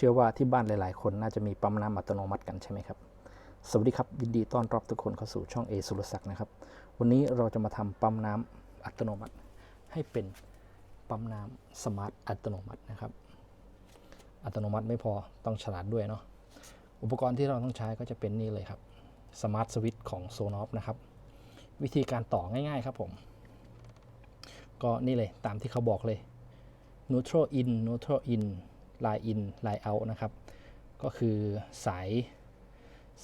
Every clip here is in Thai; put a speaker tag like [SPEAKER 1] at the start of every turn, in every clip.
[SPEAKER 1] เชื่อว่าที่บ้านหลาย ๆ คนน่าจะมีปั๊มน้ำอัตโนมัติกันใช่ไหมครับ สวัสดีครับ ยินดีต้อนรับทุกคนเข้าสู่ช่องเอสุรศักดิ์นะครับ วันนี้เราจะมาทำปั๊มน้ำอัตโนมัติ ให้เป็นปั๊มน้ำสมาร์ทอัตโนมัตินะครับ อัตโนมัติไม่พอต้องฉลาดด้วยเนาะ อุปกรณ์ที่เราต้องใช้ก็จะเป็นนี่เลยครับสมาร์ทสวิตช์ของโซนอฟนะครับ วิธีการต่อง่ายๆครับผม ก็นี่เลยตามที่เขาบอกเลย neutral in neutral in line in line out นะครับ ก็คือสาย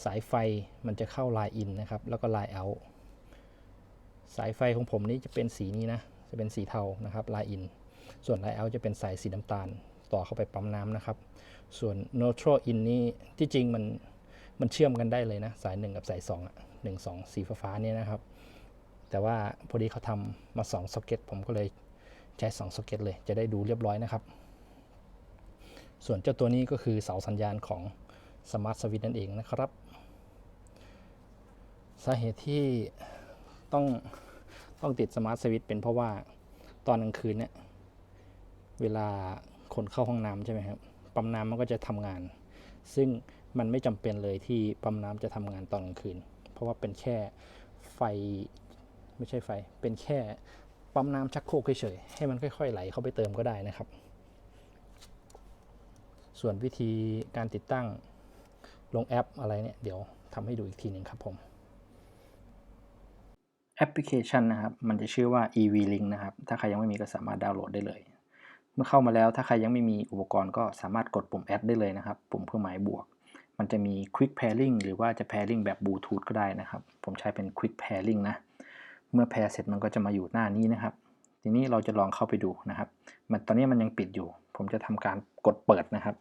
[SPEAKER 1] สายไฟมันจะเข้า line in นะครับ แล้วก็ line out สายไฟของผมนี่จะเป็นสีนี้นะ จะเป็นสีเทานะครับ line in ส่วน line out จะเป็นสายสีน้ำตาล ต่อเข้าไปปั๊มน้ำนะครับ ส่วน neutral in นี่ที่จริงมันมันเชื่อมกันได้เลยนะ สาย 1 กับสาย2อะหนึ่งสองสีฟ้าๆเนี่ยนะครับ แต่ว่าพอดีเขาทำมา2ซ็อกเก็ตผมก็เลยใช้2ซ็อกเก็ตเลยจะได้ดูเรียบร้อยนะครับ ส่วนเจ้าตัวนี้ก็คือเสาสัญญาณของ Smart Switch นั่นเองนะครับ สาเหตุที่ต้องต้องติด Smart Switch เป็นเพราะว่าตอนกลางคืนเนี่ยเวลาคนเข้าห้องน้ำใช่ไหมครับปั๊มน้ำมันก็จะทำงาน ซึ่งมันไม่จำเป็นเลยที่ปั๊มน้ำจะทำงานตอนกลางคืน เพราะว่าเป็นแค่ไฟไม่ใช่ไฟ เป็นแค่ปั๊มน้ำชักโครกเฉยๆให้มันค่อยๆไหลเข้าไปเติมก็ได้นะครับ ส่วนวิธีการติดตั้งลงแอปอะไรเนี่ย เดี๋ยวทำให้ดูอีกทีหนึ่งครับผม แอปพลิเคชันนะครับ มันจะชื่อว่า EV Link นะครับ ถ้าใครยังไม่มีก็สามารถดาวน์โหลดได้เลย เมื่อเข้ามาแล้วถ้าใครยังไม่มีอุปกรณ์ก็สามารถกดปุ่ม Add ได้เลยนะครับ ปุ่มเครื่องหมายบวก มันจะมี Quick Pairing หรือว่าจะ Pairing แบบบลูทูธก็ได้นะครับ ผมใช้เป็น Quick Pairing นะ เมื่อแพร์เสร็จมันก็จะมาอยู่หน้านี้นะครับ ทีนี้เราจะลองเข้าไปดูนะครับ มันตอนนี้มันยังปิดอยู่ ผมจะทำการกดเปิดนะครับ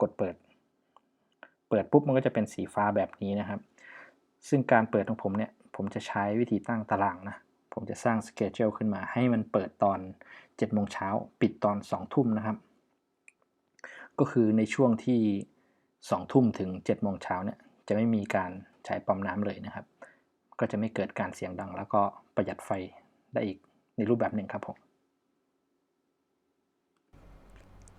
[SPEAKER 1] กดเปิด เปิดปุ๊บมันก็จะเป็นสีฟ้าแบบนี้นะครับ ซึ่งการเปิดของผมเนี่ย ผมจะใช้วิธีตั้งตารางนะ ผมจะสร้างสเกจ u l e ขึ้นมา ให้มันเปิดตอน7โมงเช้าปิดตอน2ทุ่มนะครับ ก็คือในช่วงที่2ทุ่มถึง7โมงเช้าเนี่ย จะไม่มีการใช้ปั๊มน้ำเลยนะครับ ก็จะไม่เกิดการเสียงดัง แล้วก็ประหยัดไฟได้อีกในรูปแบบหนึ่งครับผม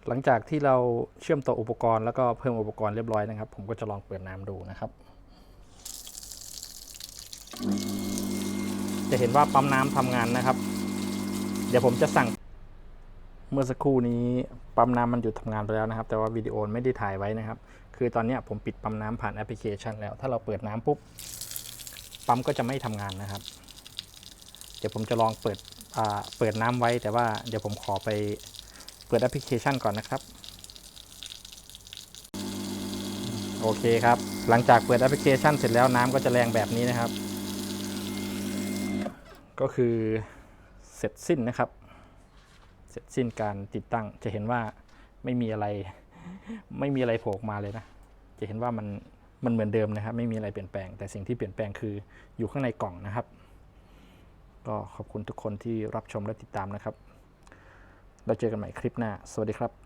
[SPEAKER 1] หลังจากที่เราเชื่อมต่ออุปกรณ์แล้วก็เพิ่มอุปกรณ์เรียบร้อยนะครับ ผมก็จะลองเปิดน้ำดูนะครับ จะเห็นว่าปั๊มน้ำทำงานนะครับ เดี๋ยวผมจะสั่งเมื่อสักครู่นี้ปั๊มน้ำมันหยุดทำงานไปแล้วนะครับ แต่ว่าวิดีโอไม่ได้ถ่ายไว้นะครับ คือตอนนี้ผมปิดปั๊มน้ำผ่านแอปพลิเคชันแล้ว ถ้าเราเปิดน้ำปุ๊บปั๊มก็จะไม่ทำงานนะครับ เดี๋ยวผมจะลองเปิดเปิดน้ำไว้ แต่ว่าเดี๋ยวผมขอไป เปิดแอปพลิเคชันก่อนนะครับ โอเคครับ หลังจากเปิดแอปพลิเคชันเสร็จแล้วน้ำก็จะแรงแบบนี้นะครับ ก็คือเสร็จสิ้นนะครับ เสร็จสิ้นการติดตั้ง จะเห็นว่าไม่มีอะไร ไม่มีอะไรโผล่ออกมาเลยนะ จะเห็นว่ามันมันเหมือนเดิมนะครับ ไม่มีอะไรเปลี่ยนแปลง แต่สิ่งที่เปลี่ยนแปลงคืออยู่ข้างในกล่องนะครับ ก็ขอบคุณทุกคนที่รับชมและติดตามนะครับ เราเจอกันใหม่คลิปหน้า สวัสดีครับ